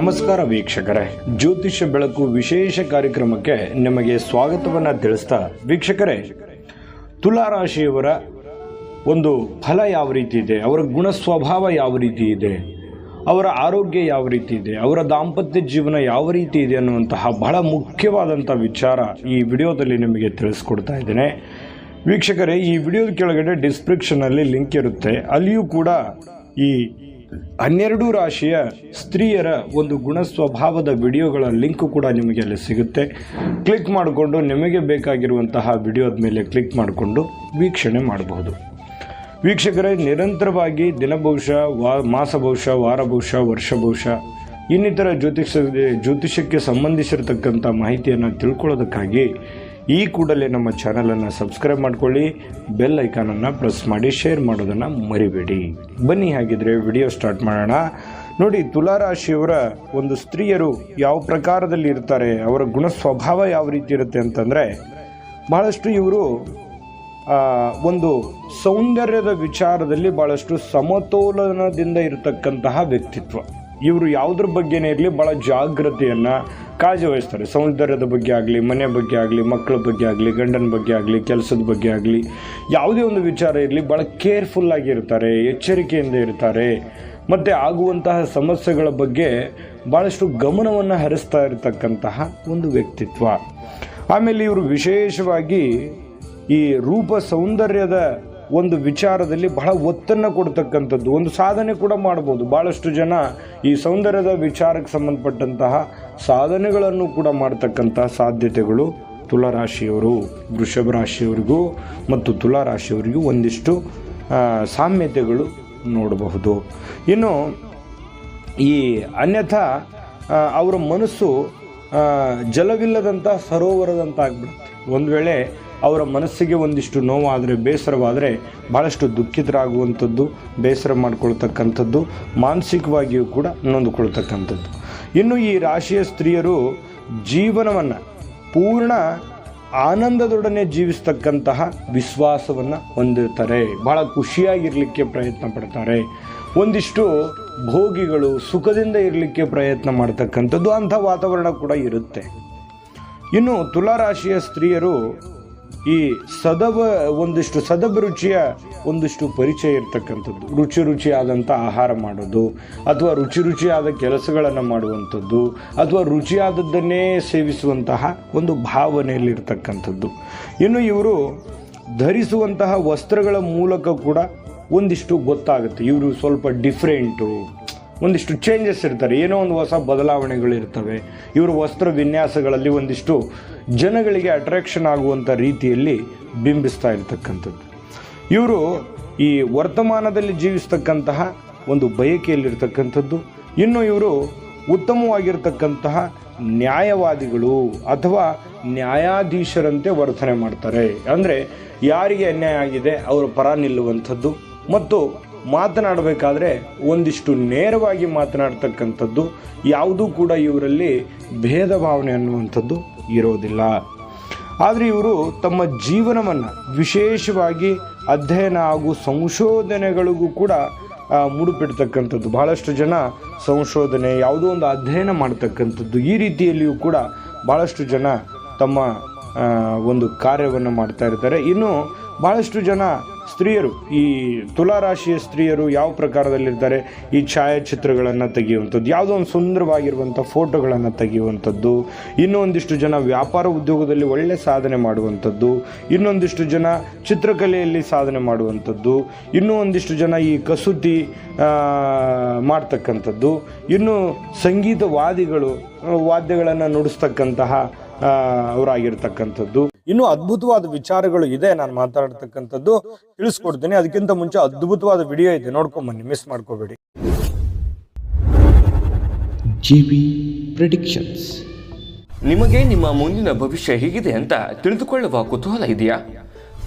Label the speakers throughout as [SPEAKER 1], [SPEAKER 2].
[SPEAKER 1] ನಮಸ್ಕಾರ ವೀಕ್ಷಕರೇ. ಜ್ಯೋತಿಷ್ಯ ಬೆಳಕು ವಿಶೇಷ ಕಾರ್ಯಕ್ರಮಕ್ಕೆ ನಿಮಗೆ ಸ್ವಾಗತವನ್ನ ತಿಳಿಸ್ತಾ ವೀಕ್ಷಕರೇ ತುಲಾರಾಶಿಯವರ ಒಂದು ಫಲ ಯಾವ ರೀತಿ ಇದೆ? ಅವರ ಗುಣ ಸ್ವಭಾವ ಯಾವ ರೀತಿ ಇದೆ? ಅವರ ಆರೋಗ್ಯ ಯಾವ ರೀತಿ ಇದೆ? ಅವರ ದಾಂಪತ್ಯ ಜೀವನ ಯಾವ ರೀತಿ ಇದೆ ಅನ್ನುವಂತಹ ಬಹಳ ಮುಖ್ಯವಾದಂಥ ವಿಚಾರ ಈ ವಿಡಿಯೋದಲ್ಲಿ ನಿಮಗೆ ತಿಳಿಸ್ಕೊಡ್ತಾ ಇದ್ದೇನೆ. ವೀಕ್ಷಕರೇ, ಈ ವಿಡಿಯೋದ ಕೆಳಗಡೆ ಡಿಸ್ಕ್ರಿಪ್ಷನಲ್ಲಿ ಲಿಂಕ್ ಇರುತ್ತೆ. ಅಲ್ಲಿಯೂ ಕೂಡ ಈ ಹನ್ನೆರಡು ರಾಶಿಯ ಸ್ತ್ರೀಯರ ಒಂದು ಗುಣ ಸ್ವಭಾವದ ವಿಡಿಯೋಗಳ ಲಿಂಕ್ ಕೂಡ ನಿಮಗೆ ಅಲ್ಲಿ ಸಿಗುತ್ತೆ. ಕ್ಲಿಕ್ ಮಾಡಿಕೊಂಡು ನಿಮಗೆ ಬೇಕಾಗಿರುವಂತಹ ವಿಡಿಯೋದ ಮೇಲೆ ಕ್ಲಿಕ್ ಮಾಡಿಕೊಂಡು ವೀಕ್ಷಣೆ ಮಾಡಬಹುದು. ವೀಕ್ಷಕರೇ, ನಿರಂತರವಾಗಿ ದಿನಭವಿಷ್ಯ, ವಾ ಮಾಸ ಭವಿಷ್ಯ ವಾರ ಭವಿಷ್ಯ ವರ್ಷ ಭವಿಷ್ಯ ಇನ್ನಿತರ ಜ್ಯೋತಿಷ, ಜ್ಯೋತಿಷಕ್ಕೆ ಸಂಬಂಧಿಸಿರತಕ್ಕಂಥ ಮಾಹಿತಿಯನ್ನು ತಿಳ್ಕೊಳ್ಳೋದಕ್ಕಾಗಿ ಈ ಕೂಡಲೇ ನಮ್ಮ ಚಾನಲನ್ನು ಸಬ್ಸ್ಕ್ರೈಬ್ ಮಾಡ್ಕೊಳ್ಳಿ ಬೆಲ್ ಐಕಾನನ್ನು ಪ್ರೆಸ್ ಮಾಡಿ ಶೇರ್ ಮಾಡೋದನ್ನು ಮರಿಬೇಡಿ. ಬನ್ನಿ ಹಾಗಿದ್ರೆ ವಿಡಿಯೋ ಸ್ಟಾರ್ಟ್ ಮಾಡೋಣ. ನೋಡಿ, ತುಲಾರಾಶಿಯವರ ಒಂದು ಸ್ತ್ರೀಯರು ಯಾವ ಪ್ರಕಾರದಲ್ಲಿ ಇರ್ತಾರೆ, ಅವರ ಗುಣ ಸ್ವಭಾವ ಯಾವ ರೀತಿ ಇರುತ್ತೆ ಅಂತಂದರೆ, ಬಹಳಷ್ಟು ಇವರು ಒಂದು ಸೌಂದರ್ಯದ ವಿಚಾರದಲ್ಲಿ ಬಹಳಷ್ಟು ಸಮತೋಲನದಿಂದ ಇರತಕ್ಕಂತಹ ವ್ಯಕ್ತಿತ್ವ. ಇವರು ಯಾವುದ್ರ ಬಗ್ಗೆನೇ ಇರಲಿ ಭಾಳ ಜಾಗ್ರತೆಯನ್ನು ಕಾಳಜಿ ವಹಿಸ್ತಾರೆ. ಸೌಂದರ್ಯದ ಬಗ್ಗೆ ಆಗಲಿ, ಮನೆ ಬಗ್ಗೆ ಆಗಲಿ ಮಕ್ಕಳ ಬಗ್ಗೆ ಆಗಲಿ, ಗಂಡನ ಬಗ್ಗೆ ಆಗಲಿ, ಕೆಲಸದ ಬಗ್ಗೆ ಆಗಲಿ, ಯಾವುದೇ ಒಂದು ವಿಚಾರ ಇರಲಿ ಭಾಳ ಕೇರ್ಫುಲ್ ಆಗಿರ್ತಾರೆ, ಎಚ್ಚರಿಕೆಯಿಂದ ಇರ್ತಾರೆ. ಮತ್ತು ಆಗುವಂತಹ ಸಮಸ್ಯೆಗಳ ಬಗ್ಗೆ ಭಾಳಷ್ಟು ಗಮನವನ್ನು ಹರಿಸ್ತಾ ಇರತಕ್ಕಂತಹ ಒಂದು ವ್ಯಕ್ತಿತ್ವ. ಆಮೇಲೆ ಇವರು ವಿಶೇಷವಾಗಿ ಈ ರೂಪ ಸೌಂದರ್ಯದ ಒಂದು ವಿಚಾರದಲ್ಲಿ ಬಹಳ ಒತ್ತನ್ನು ಕೊಡ್ತಕ್ಕಂಥದ್ದು, ಒಂದು ಸಾಧನೆ ಕೂಡ ಮಾಡ್ಬೋದು. ಭಾಳಷ್ಟು ಜನ ಈ ಸೌಂದರ್ಯದ ವಿಚಾರಕ್ಕೆ ಸಂಬಂಧಪಟ್ಟಂತಹ ಸಾಧನೆಗಳನ್ನು ಕೂಡ ಮಾಡ್ತಕ್ಕಂತಹ ಸಾಧ್ಯತೆಗಳು ತುಲಾರಾಶಿಯವರು ವೃಷಭ ರಾಶಿಯವರಿಗೂ ಮತ್ತು ತುಲಾರಾಶಿಯವರಿಗೂ ಒಂದಿಷ್ಟು ಸಾಮ್ಯತೆಗಳು ನೋಡಬಹುದು. ಇನ್ನು ಈ ಅನ್ಯಥಾ ಅವರ ಮನಸ್ಸು ಜಲವಿಲ್ಲದಂಥ ಸರೋವರದಂತ ಆಗ್ಬಿಡುತ್ತೆ ಒಂದು ವೇಳೆ ಅವರ ಮನಸ್ಸಿಗೆ ಒಂದಿಷ್ಟು ನೋವಾದರೆ, ಬೇಸರವಾದರೆ ಭಾಳಷ್ಟು ದುಃಖಿತರಾಗುವಂಥದ್ದು, ಬೇಸರ ಮಾಡಿಕೊಳ್ತಕ್ಕಂಥದ್ದು, ಮಾನಸಿಕವಾಗಿಯೂ ಕೂಡ ನೊಂದುಕೊಳ್ತಕ್ಕಂಥದ್ದು. ಇನ್ನು ಈ ರಾಶಿಯ ಸ್ತ್ರೀಯರು ಜೀವನವನ್ನು ಪೂರ್ಣ ಆನಂದದೊಡನೆ ಜೀವಿಸ್ತಕ್ಕಂತಹ ವಿಶ್ವಾಸವನ್ನು ಹೊಂದಿರ್ತಾರೆ. ಬಹಳ ಖುಷಿಯಾಗಿರಲಿಕ್ಕೆ ಪ್ರಯತ್ನ ಪಡ್ತಾರೆ. ಒಂದಿಷ್ಟು ಭೋಗಿಗಳು ಸುಖದಿಂದ ಇರಲಿಕ್ಕೆ ಪ್ರಯತ್ನ ಮಾಡ್ತಕ್ಕಂಥದ್ದು ಅಂಥ ವಾತಾವರಣ ಕೂಡ ಇರುತ್ತೆ. ಇನ್ನು ತುಲಾರಾಶಿಯ ಸ್ತ್ರೀಯರು ಈ ಸದವ ಒಂದಿಷ್ಟು ಸದಭಿರುಚಿಯ ಒಂದಿಷ್ಟು ಪರಿಚಯ ಇರ್ತಕ್ಕಂಥದ್ದು. ರುಚಿ ರುಚಿಯಾದಂಥ ಆಹಾರ ಮಾಡೋದು, ಅಥವಾ ರುಚಿ ರುಚಿಯಾದ ಕೆಲಸಗಳನ್ನು ಮಾಡುವಂಥದ್ದು, ಅಥವಾ ರುಚಿಯಾದದ್ದನ್ನೇ ಸೇವಿಸುವಂತಹ ಒಂದು ಭಾವನೆಯಲ್ಲಿರ್ತಕ್ಕಂಥದ್ದು. ಇನ್ನು ಇವರು ಧರಿಸುವಂತಹ ವಸ್ತ್ರಗಳ ಮೂಲಕ ಕೂಡ ಒಂದಿಷ್ಟು ಗೊತ್ತಾಗುತ್ತೆ. ಇವರು ಸ್ವಲ್ಪ ಡಿಫ್ರೆಂಟು ಒಂದಿಷ್ಟು ಚೇಂಜಸ್ ಇರ್ತಾರೆ. ಏನೋ ಒಂದು ಹೊಸ ಬದಲಾವಣೆಗಳು ಇರ್ತವೆ. ಇವರು ವಸ್ತ್ರ ವಿನ್ಯಾಸಗಳಲ್ಲಿ ಒಂದಿಷ್ಟು ಜನಗಳಿಗೆ ಅಟ್ರಾಕ್ಷನ್ ಆಗುವಂಥ ರೀತಿಯಲ್ಲಿ ಬಿಂಬಿಸ್ತಾ ಇರ್ತಕ್ಕಂಥದ್ದು. ಇವರು ಈ ವರ್ತಮಾನದಲ್ಲಿ ಜೀವಿಸ್ತಕ್ಕಂತಹ ಒಂದು ಬಯಕೆಯಲ್ಲಿರ್ತಕ್ಕಂಥದ್ದು. ಇನ್ನು ಇವರು ಉತ್ತಮವಾಗಿರ್ತಕ್ಕಂತಹ ನ್ಯಾಯವಾದಿಗಳು ಅಥವಾ ನ್ಯಾಯಾಧೀಶರಂತೆ ವರ್ತನೆ ಮಾಡ್ತಾರೆ. ಅಂದರೆ ಯಾರಿಗೆ ಅನ್ಯಾಯ ಆಗಿದೆ, ಅವರು ಪರ ನಿಲ್ಲುವಂಥದ್ದು. ಮತ್ತು ಮಾತನಾಡಬೇಕಾದ್ರೆ ಒಂದಿಷ್ಟು ನೇರವಾಗಿ ಮಾತನಾಡ್ತಕ್ಕಂಥದ್ದು, ಯಾವುದೂ ಕೂಡ ಇವರಲ್ಲಿ ಭೇದ ಭಾವನೆ ಅನ್ನುವಂಥದ್ದು ಇರೋದಿಲ್ಲ. ಆದರೆ ಇವರು ತಮ್ಮ ಜೀವನವನ್ನು ವಿಶೇಷವಾಗಿ ಅಧ್ಯಯನ ಹಾಗೂ ಸಂಶೋಧನೆಗಳಿಗೂ ಕೂಡ ಮುಡುಪಿಡ್ತಕ್ಕಂಥದ್ದು. ಬಹಳಷ್ಟು ಜನ ಸಂಶೋಧನೆ, ಯಾವುದೋ ಒಂದು ಅಧ್ಯಯನ ಮಾಡ್ತಕ್ಕಂಥದ್ದು ಈ ರೀತಿಯಲ್ಲಿಯೂ ಕೂಡ ಭಾಳಷ್ಟು ಜನ ತಮ್ಮ ಒಂದು ಕಾರ್ಯವನ್ನು ಮಾಡ್ತಾ ಇರ್ತಾರೆ. ಇನ್ನು ಭಾಳಷ್ಟು ಜನ ಸ್ತ್ರೀಯರು, ಈ ತುಲಾರಾಶಿಯ ಸ್ತ್ರೀಯರು ಯಾವ ಪ್ರಕಾರದಲ್ಲಿರ್ತಾರೆ? ಈ ಛಾಯಾಚಿತ್ರಗಳನ್ನು ತೆಗೆಯುವಂಥದ್ದು, ಯಾವುದೋ ಒಂದು ಸುಂದರವಾಗಿರುವಂಥ ಫೋಟೋಗಳನ್ನು ತೆಗೆಯುವಂಥದ್ದು ಇನ್ನೂ ಒಂದಿಷ್ಟು ಜನ ವ್ಯಾಪಾರ ಉದ್ಯೋಗದಲ್ಲಿ ಒಳ್ಳೆ ಸಾಧನೆ ಮಾಡುವಂಥದ್ದು, ಇನ್ನೊಂದಿಷ್ಟು ಜನ ಚಿತ್ರಕಲೆಯಲ್ಲಿ ಸಾಧನೆ ಮಾಡುವಂಥದ್ದು, ಇನ್ನೂ ಒಂದಿಷ್ಟು ಜನ ಈ ಕಸೂತಿ ಮಾಡ್ತಕ್ಕಂಥದ್ದು, ಇನ್ನು ಸಂಗೀತವಾದಿಗಳು, ವಾದ್ಯಗಳನ್ನು ನುಡಿಸ್ತಕ್ಕಂತಹ ಅವರಾಗಿರ್ತಕ್ಕಂಥದ್ದು. ಇನ್ನು ಅದ್ಭುತವಾದ ವಿಚಾರಗಳು ಇದೆ. ನಾನು ಮಾತಾಡ್ತಕ್ಕಂಥದ್ದು ತಿಳಿಸ್ಕೊಡ್ತೀನಿ. ಅದಕ್ಕಿಂತ ಮುಂಚೆ ಅದ್ಭುತವಾದ ವಿಡಿಯೋ ಇದೆ. ನೋಡ್ಕೊಂಬನ್ನಿ ಮಿಸ್ ಮಾಡ್ಕೋಬೇಡಿ.
[SPEAKER 2] G predictions.
[SPEAKER 3] ನಿಮಗೆ ನಿಮ್ಮ ಮುಂದಿನ ಭವಿಷ್ಯ ಹೇಗಿದೆ ಅಂತ ತಿಳಿದುಕೊಳ್ಳುವ ಕುತೂಹಲ ಇದೆಯಾ?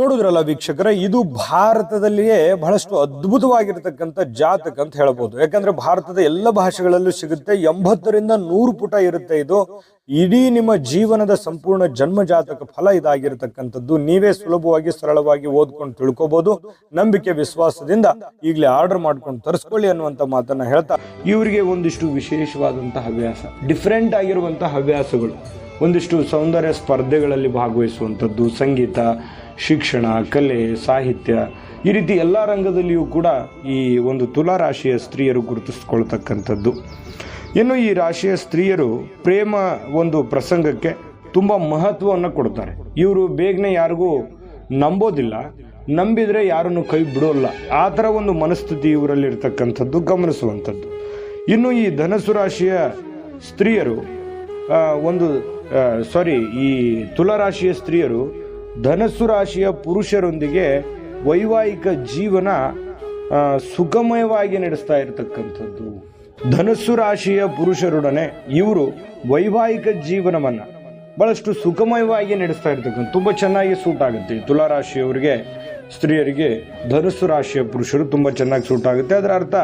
[SPEAKER 1] ನೋಡಿದ್ರಲ್ಲ ವೀಕ್ಷಕರ, ಇದು ಭಾರತದಲ್ಲಿಯೇ ಬಹಳಷ್ಟು ಅದ್ಭುತವಾಗಿರತಕ್ಕಂಥ ಜಾತಕ ಅಂತ ಹೇಳ್ಬೋದು. ಯಾಕಂದ್ರೆ ಭಾರತದ ಎಲ್ಲ ಭಾಷೆಗಳಲ್ಲೂ ಸಿಗುತ್ತೆ, ಎಂಬತ್ತರಿಂದ ನೂರು ಪುಟ ಇರುತ್ತೆ ಇದು. ಇಡೀ ನಿಮ್ಮ ಜೀವನದ ಸಂಪೂರ್ಣ ಜನ್ಮ ಜಾತಕ ಫಲ ಇದಾಗಿರತಕ್ಕಂಥದ್ದು. ನೀವೇ ಸುಲಭವಾಗಿ, ಸರಳವಾಗಿ ಓದ್ಕೊಂಡು ತಿಳ್ಕೊಬಹುದು ನಂಬಿಕೆ, ವಿಶ್ವಾಸದಿಂದ ಈಗಲೇ ಆರ್ಡರ್ ಮಾಡ್ಕೊಂಡು ತರಿಸ್ಕೊಳ್ಳಿ ಅನ್ನುವಂಥ ಮಾತನ್ನ ಹೇಳ್ತಾ ಇವರಿಗೆ ಒಂದಿಷ್ಟು ವಿಶೇಷವಾದಂತಹ ಹವ್ಯಾಸ ಡಿಫ್ರೆಂಟ್ ಆಗಿರುವಂತಹ ಹವ್ಯಾಸಗಳು. ಒಂದಿಷ್ಟು ಸೌಂದರ್ಯ ಸ್ಪರ್ಧೆಗಳಲ್ಲಿ ಭಾಗವಹಿಸುವಂಥದ್ದು, ಸಂಗೀತ ಶಿಕ್ಷಣ, ಕಲೆ, ಸಾಹಿತ್ಯ, ಈ ರೀತಿ ಎಲ್ಲ ರಂಗದಲ್ಲಿಯೂ ಕೂಡ ಈ ಒಂದು ತುಲಾ ರಾಶಿಯ ಸ್ತ್ರೀಯರು ಗುರುತಿಸ್ಕೊಳ್ತಕ್ಕಂಥದ್ದು. ಇನ್ನು ಈ ರಾಶಿಯ ಸ್ತ್ರೀಯರು ಪ್ರೇಮ ಒಂದು ಪ್ರಸಂಗಕ್ಕೆ ತುಂಬ ಮಹತ್ವವನ್ನು ಕೊಡ್ತಾರೆ. ಇವರು ಬೇಗನೆ ಯಾರಿಗೂ ನಂಬೋದಿಲ್ಲ, ನಂಬಿದರೆ ಯಾರನ್ನು ಕೈ ಬಿಡೋಲ್ಲ. ಆ ಥರ ಒಂದು ಮನಸ್ಥಿತಿ ಇವರಲ್ಲಿರ್ತಕ್ಕಂಥದ್ದು ಗಮನಿಸುವಂಥದ್ದು. ಇನ್ನು ಈ ಧನಸು ರಾಶಿಯ ಸ್ತ್ರೀಯರು ಒಂದು ಸಾರಿ ಈ ತುಲಾರಾಶಿಯ ಸ್ತ್ರೀಯರು ಧನಸ್ಸು ರಾಶಿಯ ಪುರುಷರೊಂದಿಗೆ ವೈವಾಹಿಕ ಜೀವನ ಸುಗಮಯವಾಗಿ ನಡೆಸ್ತಾ ಇರತಕ್ಕಂಥದ್ದು. ಧನಸ್ಸು ರಾಶಿಯ ಪುರುಷರೊಡನೆ ಇವರು ವೈವಾಹಿಕ ಜೀವನವನ್ನು ಬಹಳಷ್ಟು ಸುಗಮಯವಾಗಿ ನಡೆಸ್ತಾ ಇರ್ತಕ್ಕಂಥ ತುಂಬ ಚೆನ್ನಾಗಿ ಸೂಟ್ ಆಗುತ್ತೆ. ತುಲಾ ರಾಶಿಯವರಿಗೆ, ಸ್ತ್ರೀಯರಿಗೆ ಧನಸ್ಸು ರಾಶಿಯ ಪುರುಷರು ತುಂಬ ಚೆನ್ನಾಗಿ ಸೂಟ್ ಆಗುತ್ತೆ. ಅದರ ಅರ್ಥ,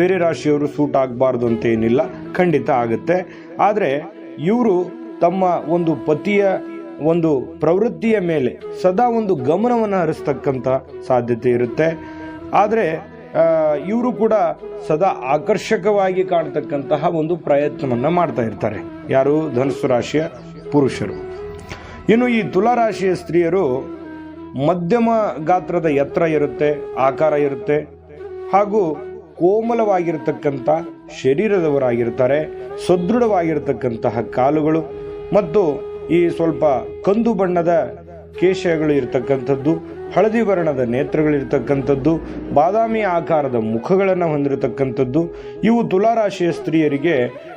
[SPEAKER 1] ಬೇರೆ ರಾಶಿಯವರು ಸೂಟ್ ಆಗಬಾರ್ದು ಅಂತ ಏನಿಲ್ಲ. ಖಂಡಿತ ಆಗುತ್ತೆ. ಆದರೆ ಇವರು ತಮ್ಮ ಒಂದು ಪತಿಯ ಒಂದು ಪ್ರವೃತ್ತಿಯ ಮೇಲೆ ಸದಾ ಒಂದು ಗಮನವನ್ನು ಹರಿಸ್ತಕ್ಕಂಥ ಸಾಧ್ಯತೆ ಇರುತ್ತೆ. ಆದರೆ ಇವರು ಕೂಡ ಸದಾ ಆಕರ್ಷಕವಾಗಿ ಕಾಣ್ತಕ್ಕಂತಹ ಒಂದು ಪ್ರಯತ್ನವನ್ನು ಮಾಡ್ತಾ ಇರ್ತಾರೆ. ಯಾರು? ಧನುಸ್ಸು ರಾಶಿಯ ಪುರುಷರು. ಇನ್ನು ಈ ತುಲಾರಾಶಿಯ ಸ್ತ್ರೀಯರು ಮಧ್ಯಮ ಗಾತ್ರದ ಎತ್ತರ ಇರುತ್ತೆ, ಆಕಾರ ಇರುತ್ತೆ, ಹಾಗೂ ಕೋಮಲವಾಗಿರತಕ್ಕಂಥ ಶರೀರದವರಾಗಿರ್ತಾರೆ, ಸದೃಢವಾಗಿರತಕ್ಕಂತಹ ಕಾಲುಗಳು, ಮತ್ತು ಈ ಸ್ವಲ್ಪ ಕಂದು ಬಣ್ಣದ ಕೇಶಗಳು ಇರತಕ್ಕಂಥದ್ದು, ಹಳದಿ ವರ್ಣದ ನೇತ್ರಗಳಿರ್ತಕ್ಕಂಥದ್ದು ಬಾದಾಮಿ ಆಕಾರದ ಮುಖಗಳನ್ನು ಹೊಂದಿರತಕ್ಕಂಥದ್ದು, ಇವು ತುಲಾರಾಶಿಯ ಸ್ತ್ರೀಯರಿಗೆ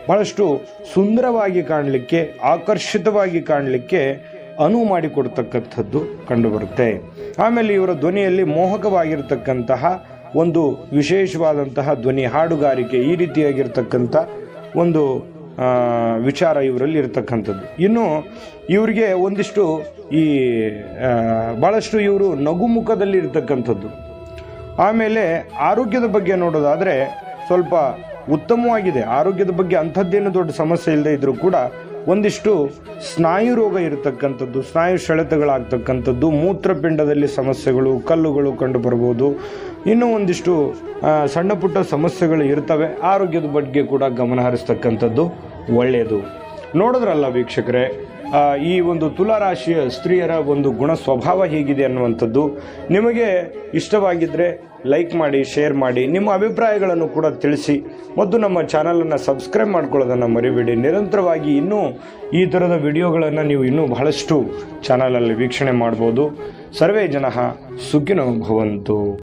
[SPEAKER 1] ಬಹಳಷ್ಟು ಸುಂದರವಾಗಿ ಕಾಣಲಿಕ್ಕೆ, ಆಕರ್ಷಿತವಾಗಿ ಕಾಣಲಿಕ್ಕೆ ಅನುವು ಮಾಡಿಕೊಡ್ತಕ್ಕಂಥದ್ದು ಕಂಡುಬರುತ್ತೆ. ಆಮೇಲೆ ಇವರ ಧ್ವನಿಯಲ್ಲಿ ಮೋಹಕವಾಗಿರ್ತಕ್ಕಂತಹ ಒಂದು ವಿಶೇಷವಾದಂತಹ ಧ್ವನಿ ಹಾಡುಗಾರಿಕೆ ಈ ರೀತಿಯಾಗಿರ್ತಕ್ಕಂಥ ಒಂದು ವಿಚಾರ ಇವರಲ್ಲಿ ಇರತಕ್ಕಂಥದ್ದು. ಇನ್ನು ಇವರಿಗೆ ಒಂದಿಷ್ಟು ಈ ಭಾಳಷ್ಟು ಇವರು ನಗುಮುಖದಲ್ಲಿ ಇರತಕ್ಕಂಥದ್ದು. ಆಮೇಲೆ ಆರೋಗ್ಯದ ಬಗ್ಗೆ ನೋಡೋದಾದರೆ ಸ್ವಲ್ಪ ಉತ್ತಮವಾಗಿದೆ. ಆರೋಗ್ಯದ ಬಗ್ಗೆ ಅಂಥದ್ದೇನು ದೊಡ್ಡ ಸಮಸ್ಯೆ ಇಲ್ಲದೆ ಇದ್ದರೂ ಕೂಡ ಒಂದಿಷ್ಟು ಸ್ನಾಯು ರೋಗ ಇರತಕ್ಕಂಥದ್ದು, ಸ್ನಾಯು ಸೆಳೆತಗಳಾಗ್ತಕ್ಕಂಥದ್ದು ಮೂತ್ರಪಿಂಡದಲ್ಲಿ ಸಮಸ್ಯೆಗಳು, ಕಲ್ಲುಗಳು ಕಂಡು ಬರ್ಬೋದು ಇನ್ನೂ ಒಂದಿಷ್ಟು ಸಣ್ಣ ಪುಟ್ಟ ಸಮಸ್ಯೆಗಳು ಇರ್ತವೆ. ಆರೋಗ್ಯದ ಬಗ್ಗೆ ಕೂಡ ಗಮನ ಹರಿಸ್ತಕ್ಕಂಥದ್ದು ಒಳ್ಳೆಯದು. ನೋಡಿದ್ರಲ್ಲ ವೀಕ್ಷಕರೇ ಈ ಒಂದು ತುಲಾರಾಶಿಯ ಸ್ತ್ರೀಯರ ಒಂದು ಗುಣ ಸ್ವಭಾವ ಹೇಗಿದೆ ಅನ್ನುವಂಥದ್ದು. ನಿಮಗೆ ಇಷ್ಟವಾಗಿದ್ದರೆ ಲೈಕ್ ಮಾಡಿ ಶೇರ್ ಮಾಡಿ, ನಿಮ್ಮ ಅಭಿಪ್ರಾಯಗಳನ್ನು ಕೂಡ ತಿಳಿಸಿ. ಮತ್ತು ನಮ್ಮ ಚಾನಲನ್ನು ಸಬ್ಸ್ಕ್ರೈಬ್ ಮಾಡ್ಕೊಳ್ಳೋದನ್ನು ಮರಿಬೇಡಿ. ನಿರಂತರವಾಗಿ ಇನ್ನೂ ಈ ಥರದ ವಿಡಿಯೋಗಳನ್ನು ನೀವು ಇನ್ನೂ ಬಹಳಷ್ಟು ಚಾನಲಲ್ಲಿ ವೀಕ್ಷಣೆ ಮಾಡ್ಬೋದು. ಸರ್ವೇ ಜನ ಸುಖಿನೋ ಭವಂತು.